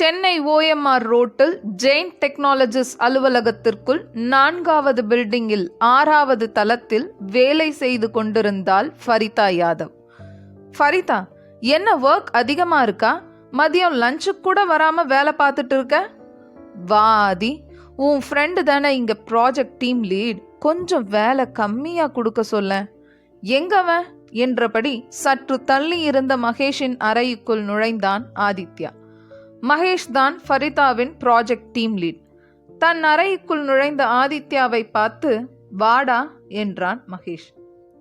Chennai OMR ரோட்டில் Jain technologies அலுவலகத்திற்குள் நான்காவது பில்டிங்கில் ஆறாவது தளத்தில் வேலை செய்து கொண்டிருந்தால் ஃபரிதா யாதவ். ஃபரிதா என்ன ஒர்க் அதிகமா இருக்கா? மதியம் லஞ்சுக்கு கூட வராம வேலை பார்த்துட்டு இருக்க? வாதி உன் ஃப்ரெண்டு தானே இங்க ப்ராஜெக்ட் டீம் லீட் கொஞ்சம் வேலை கம்மியா கொடுக்க சொல்ல. எங்கவன் என்றபடி சற்று தள்ளி இருந்த மகேஷின் அறைக்குள் நுழைந்தான் ஆதித்யா. மகேஷ் தான் ஃபரிதாவின் ப்ராஜெக்ட் டீம் லீட் தன் அறைக்குள் நுழைந்த ஆதித்யாவை பார்த்து வாடா என்றான் மகேஷ்.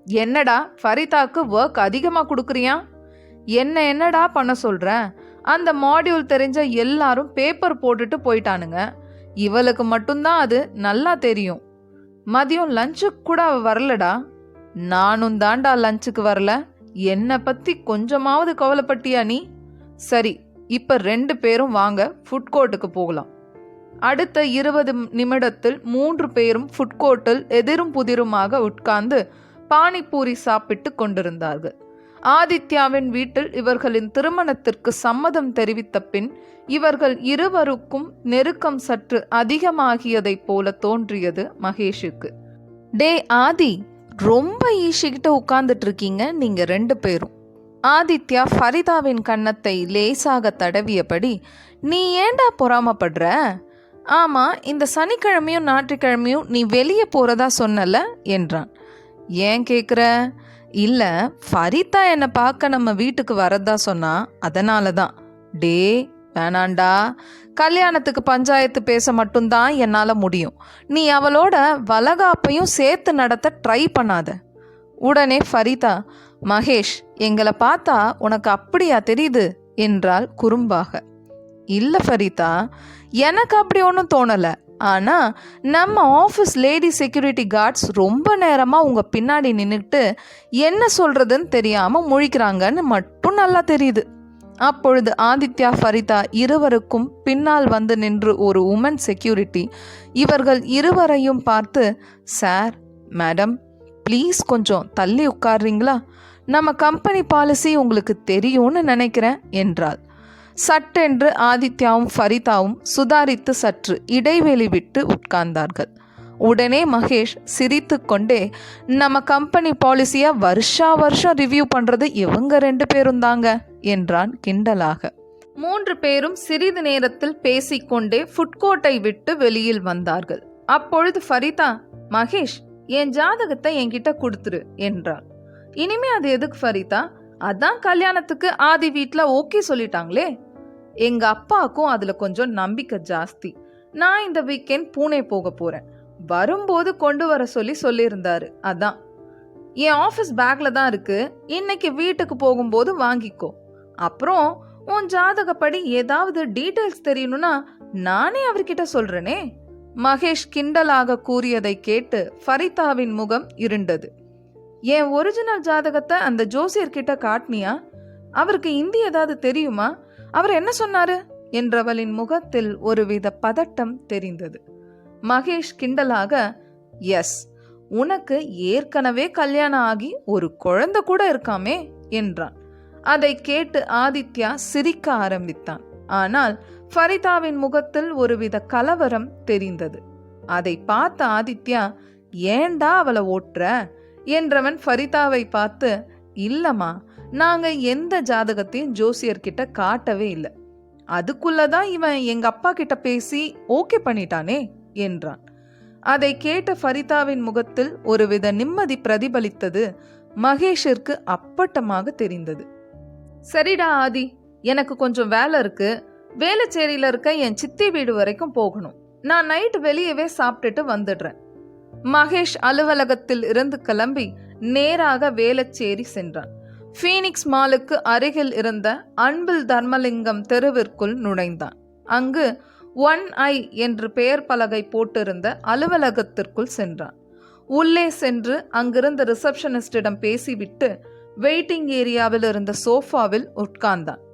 என்னடா ஃபரிதாக்கு ஒர்க் அதிகமாக கொடுக்குறியா? என்ன என்னடா பண்ண சொல்கிற அந்த மாடியூல் தெரிஞ்ச எல்லாரும் பேப்பர் போட்டுட்டு போயிட்டானுங்க. இவளுக்கு மட்டும்தான் அது நல்லா தெரியும். மதியம் லஞ்சுக்கு கூட அவள் வரலடா. நானும் தாண்டா லஞ்சுக்கு வரல. என்னை பற்றி கொஞ்சமாவது கவலைப்பட்டியா நீ? சரி இப்போ ரெண்டு பேரும் வாங்க ஃபுட் கோர்ட்டுக்கு போகலாம். அடுத்த இருபது நிமிடத்தில் மூன்று பேரும் ஃபுட் கோர்ட்டில் எதிரும் புதிருமாக உட்கார்ந்து பானிபூரி சாப்பிட்டு கொண்டிருந்தார்கள். ஆதித்யாவின் வீட்டில் இவர்களின் திருமணத்திற்கு சம்மதம் தெரிவித்த பின் இவர்கள் இருவருக்கும் நெருக்கம் சற்று அதிகமாகியதைப் போல தோன்றியது மகேஷுக்கு. டே ஆதி ரொம்ப ஈஷிக்கிட்ட உட்கார்ந்துட்டு இருக்கீங்க. நீங்க ரெண்டு பேரும். ஆதித்யா ஃபரிதாவின் கன்னத்தை லேசாக தடவியபடி நீ ஏன்டா பொறாமப்படுற? ஆமா இந்த சனிக்கிழமையும் ஞாயிற்றுக்கிழமையும் நீ வெளியே போறதா சொன்னல? என்றான். ஏன் கேட்குற இல்லை ஃபரிதா என்னை பார்க்க நம்ம வீட்டுக்கு வரதா சொன்னா அதனால தான் டே வேணாண்டா. கல்யாணத்துக்கு பஞ்சாயத்து பேச மட்டும்தான் என்னால் முடியும். நீ அவளோட வளகாப்பையும் சேர்த்து நடத்த ட்ரை பண்ணாத. உடனே ஃபரிதா மகேஷ் எங்களை பார்த்தா உனக்கு அப்படியா தெரியுது? என்றாள் குறும்பாக. இல்லை ஃபரிதா எனக்கு அப்படி ஒன்றும் தோணலை. ஆனால் நம்ம ஆஃபீஸ் லேடி செக்யூரிட்டி கார்ட்ஸ் ரொம்ப நேரமாக உங்கள் பின்னாடி நின்றுட்டு என்ன சொல்கிறதுன்னு தெரியாமல் முழிக்கிறாங்கன்னு மட்டும் நல்லா தெரியுது. அப்பொழுது ஆதித்யா ஃபரிதா இருவருக்கும் பின்னால் வந்து நின்று ஒரு உமன் செக்யூரிட்டி இவர்கள் இருவரையும் பார்த்து சார் மேடம் ப்ளீஸ் கொஞ்சம் தள்ளி உட்கார்றீங்களா? நம்ம கம்பெனி பாலிசி உங்களுக்கு தெரியும்னு நினைக்கிறேன் என்றாள். சட்டென்று ஆதித்யாவும் ஃபரிதாவும் சுதாரித்து சற்று இடைவெளி விட்டு உட்கார்ந்தார்கள். உடனே மகேஷ் சிரித்து கொண்டே நம்ம கம்பெனி பாலிசியை வருஷா வருஷம் ரிவ்யூ பண்ணுறது இவங்க ரெண்டு பேரும் தாங்க என்றான் கிண்டலாக. மூன்று பேரும் சிறிது நேரத்தில் பேசிக்கொண்டே ஃபுட்கோர்ட்டை விட்டு வெளியில் வந்தார்கள். அப்பொழுது ஃபரிதா மகேஷ் என் ஜாதகத்தை என்கிட்ட கொடுத்துரு என்றாள். இனிமே அது எதுக்கு ஃபரிதா? அதான் கல்யாணத்துக்கு ஆதி வீட்டில் ஓகே சொல்லிட்டாங்களே. எங்க அப்பாவுக்கும் அதுல கொஞ்சம் நம்பிக்கை ஜாஸ்தி. நான் இந்த வீக்கெண்ட் பூனே போக போறேன். வரும்போது கொண்டு வர சொல்லி சொல்லியிருந்தாரு அதான். என் ஆஃபீஸ் பேக்ல தான் இருக்கு. இன்னைக்கு வீட்டுக்கு போகும்போது வாங்கிக்கோ. அப்புறம் உன் ஜாதகப்படி ஏதாவது டீட்டெயில்ஸ் தெரியணும்னா நானே அவர்கிட்ட சொல்றேனே. மகேஷ் கிண்டலாக கூறியதை கேட்டு ஃபரிதாவின் முகம் இருண்டது. என் ஒரிஜினல் ஜாதகத்தை அந்த ஜோசியர்கிட்ட காட்டினியா அவருக்கு இந்தி ஏதாவது தெரியுமா? அவர் என்ன சொன்னாரு? என்றவளின் முகத்தில் ஒருவித பதட்டம் தெரிந்தது. மகேஷ் கிண்டலாக எஸ் உனக்கு ஏற்கனவே கல்யாணம் ஆகி ஒரு குழந்தை கூட இருக்காமே என்றான். அதை கேட்டு ஆதித்யா சிரிக்க ஆரம்பித்தான். ஆனால் ஃபரிதாவின் முகத்தில் ஒருவித கலவரம் தெரிந்தது. அதை பார்த்த ஆதித்யா ஏண்டா அவளை ஓட்டுற? என்றவன் ஃபரிதாவை பார்த்து இல்லம்மா நாங்க எந்த ஜாதகத்தையும் ஜோசியர்கிட்ட காட்டவே இல்லை. அதுக்குள்ளதான் இவன் எங்க அப்பா கிட்ட பேசி ஓகே பண்ணிட்டானே? என்றான். அதை கேட்ட ஃபரிதாவின் முகத்தில் ஒருவித நிம்மதி பிரதிபலித்தது மகேஷிற்கு அப்பட்டமாக தெரிந்தது. சரிடா ஆதி எனக்கு கொஞ்சம் வேலை இருக்கு. வேலைச்சேரியில இருக்க என் சித்தி வீடு வரைக்கும் போகணும். நான் நைட் வெளியவே சாப்பிட்டுட்டு வந்துடுறேன். மகேஷ் அலுவலகத்தில் இருந்து கிளம்பி நேராக வேலச்சேரி சென்றான். ஃபீனிக்ஸ் மாலுக்கு அருகில் இருந்த அன்பில் தர்மலிங்கம் தெருவிற்குள் நுழைந்தான். அங்கு ஒன் ஐ என்று பெயர் பலகை போட்டிருந்த அலுவலகத்திற்குள் சென்றான். உள்ளே சென்று அங்கிருந்த ரிசப்ஷனிஸ்டிடம் பேசிவிட்டு வெயிட்டிங் ஏரியாவில் இருந்த சோஃபாவில் உட்கார்ந்தான்.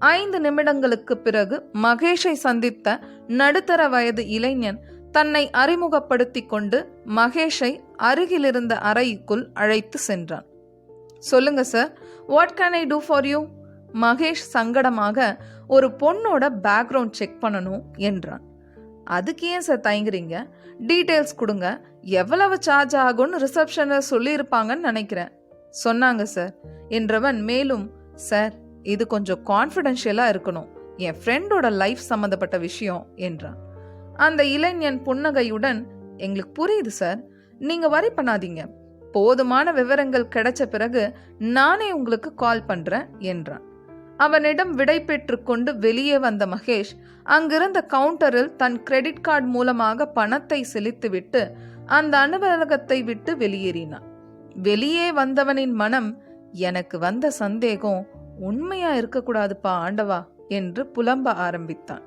ஐந்து நிமிடங்களுக்கு பிறகு மகேஷை சந்தித்த நடுத்தர வயது இளைஞன் தன்னை அறிமுகப்படுத்தி கொண்டு மகேஷை அருகிலிருந்த அறைக்குள் அழைத்து சென்றான். சொல்லுங்க sir what can I do for you Mahesh சங்கடமாக ஒரு பொண்ணோட பேக்ரவுண்ட் செக் பண்ணணும் என்றான். அதுக்கு ஏன் சார் தயங்குறீங்க? டீட்டெயில்ஸ் கொடுங்க. எவ்வளவு சார்ஜ் ஆகும்னு ரிசப்ஷனில் சொல்லியிருப்பாங்கன்னு நினைக்கிறேன் சொன்னாங்க சார் என்றவன் மேலும் சார் இது கொஞ்சம் கான்ஃபிடென்ஷியலாக இருக்கணும். என் ஃப்ரெண்டோட லைஃப் சம்மந்தப்பட்ட விஷயம் என்றான். அந்த இளைஞன் புன்னகையுடன் எங்களுக்கு புரியுது சார் நீங்கள் வரி பண்ணாதீங்க. போதுமான விவரங்கள் கிடைச்ச பிறகு நானே உங்களுக்கு கால் பண்ணுறேன் என்றான். அவனிடம் விடை கொண்டு வெளியே வந்த மகேஷ் அங்கிருந்த கவுண்டரில் தன் கிரெடிட் கார்டு மூலமாக பணத்தை செலுத்திவிட்டு அந்த அலுவலகத்தை விட்டு வெளியேறினான். வெளியே வந்தவனின் மனம் எனக்கு வந்த சந்தேகம் உண்மையா இருக்கக்கூடாதுப்பா ஆண்டவா என்று புலம்ப ஆரம்பித்தான்.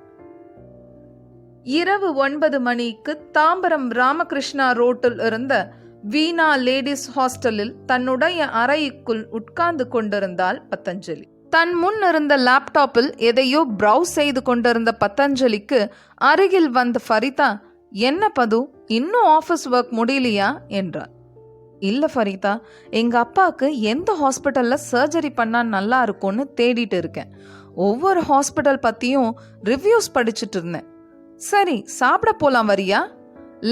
இரவு ஒன்பது மணிக்கு தாம்பரம் ராமகிருஷ்ணா ரோட்டில் இருந்த வீணா லேடிஸ் ஹாஸ்டலில் தன்னுடைய அறைக்குள் உட்கார்ந்து கொண்டிருந்தாள் பத்தஞ்சலி தன் முன் இருந்த லேப்டாப்பில் எதையோ ப்ரௌஸ் செய்து கொண்டிருந்த பத்தஞ்சலிக்கு அருகில் வந்த ஃபரிதா என்ன பது? இன்னும் ஆஃபீஸ் ஒர்க் முடியலையா? என்றார் இல்லை ஃபரிதா எங்கள் அப்பாவுக்கு எந்த ஹாஸ்பிட்டலில் சர்ஜரி பண்ணால் நல்லா இருக்கும்னு தேடிட்டு இருக்கேன். ஒவ்வொரு ஹாஸ்பிட்டல் பற்றியும் ரிவ்யூஸ் படிச்சுட்டு இருந்தேன். சரி சாப்பிட போலாம் வரியா?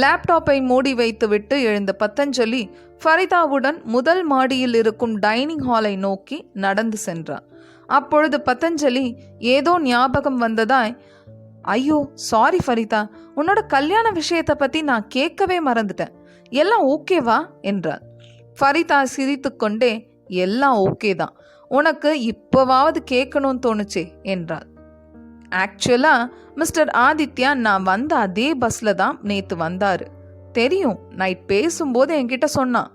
லேப்டாப்பை மூடி வைத்துவிட்டு எழுந்த பத்தஞ்சலி ஃபரிதாவுடன் முதல் மாடியில் இருக்கும் டைனிங் ஹாலை நோக்கி நடந்து சென்றார் அப்பொழுது பத்தஞ்சலி ஏதோ ஞாபகம் வந்ததாய் ஐயோ சாரி ஃபரிதா உன்னோட கல்யாண விஷயத்தை பற்றி நான் கேட்கவே மறந்துட்டேன். எல்லாம் ஓகேவா? என்றாள். ஃபரிதா சிரித்துக்கொண்டே எல்லாம் ஓகே தான் உனக்கு இப்போவாவது கேட்கணும்னு தோணுச்சே? என்றாள். ஆக்சுவலாக மிஸ்டர் ஆதித்யா நான் வந்த அதே பஸ்ல தான் நேற்று வந்தார். தெரியும் நைட் பேசும்போது என்கிட்ட சொன்னான்.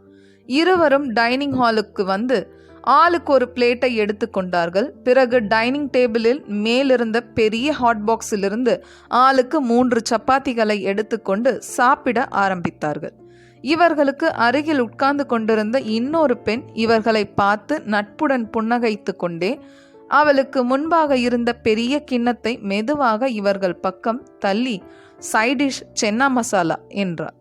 இருவரும் டைனிங் ஹாலுக்கு வந்து ஆளுக்கு ஒரு பிளேட்டை எடுத்துக்கொண்டார்கள் பிறகு டைனிங் டேபிளில் மேலிருந்த பெரிய ஹாட் பாக்ஸிலிருந்து ஆளுக்கு மூன்று சப்பாத்திகளை எடுத்துக்கொண்டு சாப்பிட ஆரம்பித்தார்கள். இவர்களுக்கு அருகில் உட்கார்ந்து கொண்டிருந்த இன்னொரு பெண் இவர்களை பார்த்து நட்புடன் புன்னகைத்து கொண்டே அவளுக்கு முன்பாக இருந்த பெரிய கிண்ணத்தை மெதுவாக இவர்கள் பக்கம் தள்ளி சைடிஷ் சென்னா மசாலா என்றார்.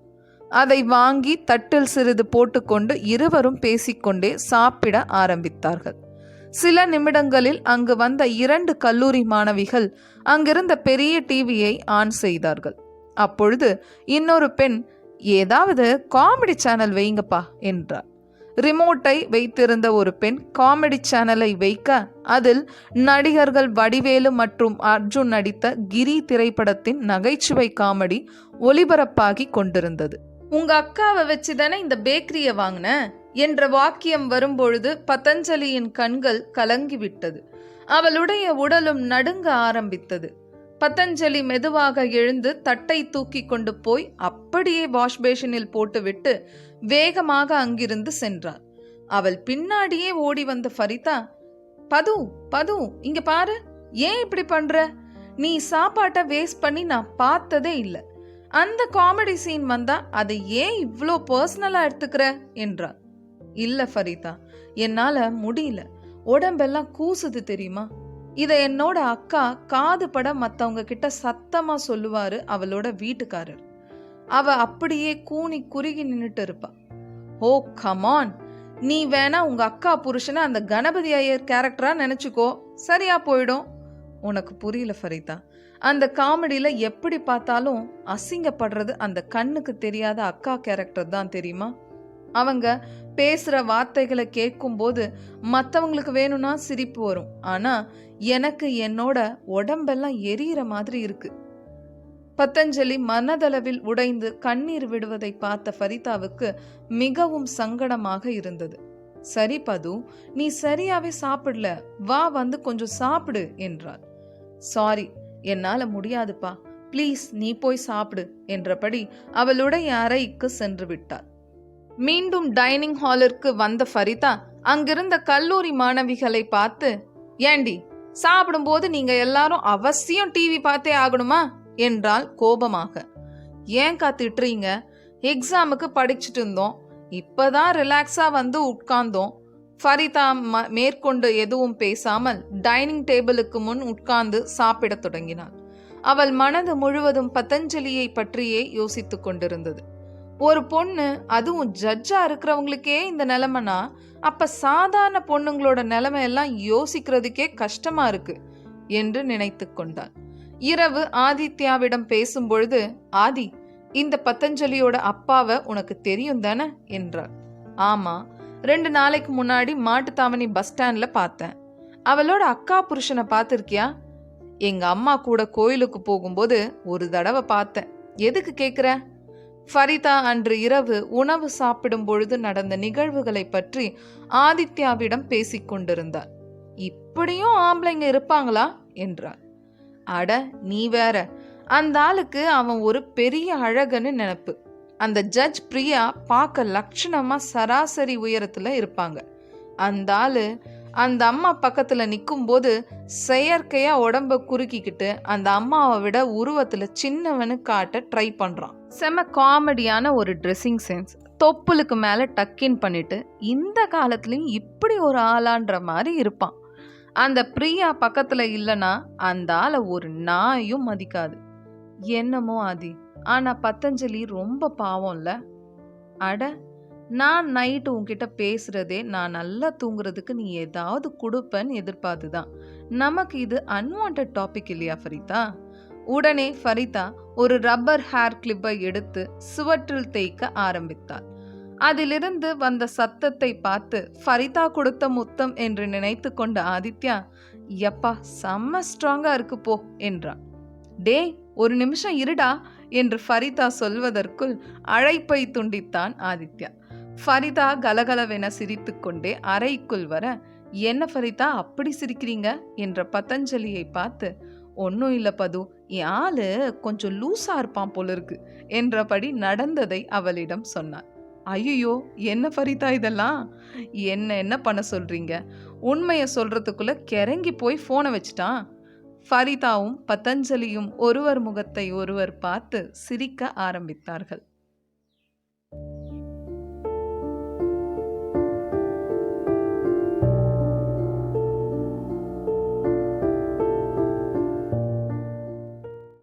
அதை வாங்கி தட்டில் சிறிது போட்டுக்கொண்டு இருவரும் பேசிக்கொண்டே சாப்பிட ஆரம்பித்தார்கள். சில நிமிடங்களில் அங்கு வந்த இரண்டு கல்லூரி மாணவிகள் அங்கிருந்த பெரிய டிவியை ஆன் செய்தார்கள். அப்பொழுது இன்னொரு பெண் ஏதாவது காமெடி சேனல் வைங்கப்பா என்றார். ரிமோட்டை வைத்திருந்த ஒரு பெண் காமெடி சேனலை வைக்க அதில் நடிகர்கள் வடிவேலு மற்றும் அர்ஜுன் நடித்த கிரி திரைப்படத்தின் நகைச்சுவை காமெடி ஒளிபரப்பாகி கொண்டிருந்தது. உங்க அக்காவை வச்சு தானே இந்த பேக்கரியை வாங்கின? என்ற வாக்கியம் வரும்பொழுது பதஞ்சலியின் கண்கள் கலங்கிவிட்டது. அவளுடைய உடலும் நடுங்க ஆரம்பித்தது. பதஞ்சலி மெதுவாக எழுந்து தட்டை தூக்கி கொண்டு போய் அப்படியே வாஷ் பேஷனில் போட்டுவிட்டு வேகமாக அங்கிருந்து சென்றாள் அவள் பின்னாடியே ஓடி வந்த ஃபரிதா பது பது இங்க பாரு ஏன் இப்படி பண்ற? நீ சாப்பாட்டை வேஸ்ட் பண்ணி நான் பார்த்ததே இல்லை. அந்த காமெடி சீன் வந்தா அதை ஏன் இவ்வளோ பர்சனலா எடுத்துக்கிற? என்றாள் இல்ல ஃபரிதா என்னால முடியல. உடம்பெல்லாம் கூசுது தெரியுமா? இதை என்னோட அக்கா காது பட மற்றவங்க கிட்ட சத்தமாக சொல்லுவார் அவளோட வீட்டுக்காரர். அவ அப்படியே கூனி குறுகி நின்றுட்டு இருப்பா. ஓ கமான் நீ வேணா உங்க அக்கா புருஷனை அந்த கணபதி ஐயர் கேரக்டரா நினைச்சுக்கோ. சரியா போயிடும். உனக்கு புரியல ஃபரிதா. அந்த காமெடியில எப்படி பார்த்தாலும் அசிங்கப்படுறது அந்த கண்ணுக்கு தெரியாத அக்கா கேரக்டர் தான் தெரியுமா? அவங்க பேசுகிற வார்த்தைகளை கேட்கும்போது மற்றவங்களுக்கு வேணும்னா சிரிப்பு வரும். ஆனால் எனக்கு என்னோட உடம்பெல்லாம் எரியிற மாதிரி இருக்கு. பத்தஞ்சலி மனதளவில் உடைந்து கண்ணீர் விடுவதை பார்த்த ஃபரிதாவுக்கு மிகவும் சங்கடமாக இருந்தது. சரி பது நீ சரியாவே சாப்பிடல. வா வந்து கொஞ்சம் சாப்பிடு என்றார் சாரி என்னால முடியாதுப்பா. ப்ளீஸ் நீ போய் சாப்பிடு என்றபடி அவளுடைய அறைக்கு சென்று விட்டாள். மீண்டும் டைனிங் ஹாலிற்கு வந்த ஃபரிதா அங்கிருந்த கல்லூரி மாணவிகளை பார்த்து ஏண்டி சாப்பிடும்போது நீங்க எல்லாரும் அவசியம் டிவி பார்த்தே ஆகணுமா? என்றால் கோபமாக. ஏன் திட்டுறீங்க எக்ஸாமுக்கு படிச்சுட்டு இருந்தோம். இப்பதான் ரிலாக்ஸா வந்து உட்கார்ந்தோம். ஃபரிதா ம- மேற்கொண்டு எதுவும் பேசாமல் டைனிங் டேபிளுக்கு முன் உட்கார்ந்து சாப்பிடத் தொடங்கினாள். அவள் மனது முழுவதும் பதஞ்சலியை பற்றியே யோசித்துக் கொண்டிருந்தது. ஒரு பொண்ணு அதுவும் ஜட்ஜா இருக்கிறவங்களுக்கே இந்த நிலைமைனா அப்ப சாதாரண பொண்ணுங்களோட நிலைமை எல்லாம் யோசிக்கிறதுக்கே கஷ்டமா இருக்கு என்று நினைத்து கொண்டாள். இரவு ஆதித்யாவிடம் பேசும்பொழுது ஆதி இந்த பத்தஞ்சலியோட அப்பாவை உனக்கு தெரியும் தானே? என்றார் ஆமா ரெண்டு நாளைக்கு முன்னாடி மாட்டுத்தாவணி பஸ் ஸ்டாண்ட்ல பார்த்தேன். அவளோட அக்கா புருஷனை பார்த்துருக்கியா? எங்க அம்மா கூட கோயிலுக்கு போகும்போது ஒரு தடவை பார்த்தேன். எதுக்கு கேக்குற? ஃபரிதா அன்று இரவு உணவு சாப்பிடும் பொழுது நடந்த நிகழ்வுகளை பற்றி ஆதித்யாவிடம் பேசிக்கொண்டிருந்தார் இப்படியும் ஆம்பளைங்க இருப்பாங்களா? என்றார் அட நீ வேற. அந்த ஆளுக்கு அவன் ஒரு பெரிய அழகன்னு நினப்பு. அந்த ஜட்ஜ் பிரியா பார்க்க லட்சணமா சராசரி உயரத்துல இருப்பாங்க. அந்த ஆளு அந்த அம்மா பக்கத்துல நிக்கும்போது செயற்கையா உடம்ப குறுக்கிக்கிட்டு அந்த அம்மாவை விட உருவத்துல சின்னவனு காட்ட ட்ரை பண்றான். செம காமெடியான ஒரு ட்ரெஸ்ஸிங் சென்ஸ் தொப்புளுக்கு மேல டக்கின் பண்ணிட்டு இந்த காலத்துலயும் இப்படி ஒரு ஆளான்ற மாதிரி இருப்பான். அந்த பிரியா பக்கத்துல இல்லனா அந்த ஆளை ஒரு நாயும் மதிக்காது. என்னமோ ஆதி. ஆனா பத்தஞ்சலி ரொம்ப பாவம்ல. அட நான் நைட்டு உன்கிட்ட பேசுகிறதே நான் நல்லா தூங்குறதுக்கு நீ ஏதாவது கொடுப்பேன்னு எதிர்பார்த்து தான் நமக்கு இது அன்வான்ட் டாபிக் இல்லையா ஃபரிதா? உடனே ஃபரிதா ஒரு ரப்பர் ஹேர் கிளிப்பை எடுத்து சுவற்றில் தேய்க்க ஆரம்பித்தாள். அதிலிருந்து வந்த சத்தத்தை பார்த்து ஃபரிதா கொடுத்த முத்தம் என்று நினைத்து கொண்ட ஆதித்யா எப்பா செம்ம ஸ்ட்ராங்கா இருக்கு போ என்றான். டேய் ஒரு நிமிஷம் இருடா என்று ஃபரிதா சொல்வதற்குள் அழைப்பை துண்டித்தான் ஆதித்யா. ஃபரிதா கலகலவென சிரித்துக்கொண்டே அறைக்குள் வர என்ன ஃபரிதா அப்படி சிரிக்கிறீங்க? என்ற பதஞ்சலியை பார்த்து ஒன்றும் இல்லை பது என் ஆளு கொஞ்சம் லூஸாக இருப்பான் போல இருக்கு என்றபடி நடந்ததை அவளிடம் சொன்னார் ஐயோ என்ன ஃபரிதா இதெல்லாம்? என்ன என்ன பண்ண சொல்றீங்க? உண்மையை சொல்றதுக்குள்ள கிறங்கி போய் ஃபோனை வச்சுட்டான். ஃபரிதாவும் பதஞ்சலியும் ஒருவர் முகத்தை ஒருவர் பார்த்து சிரிக்க ஆரம்பித்தார்கள்.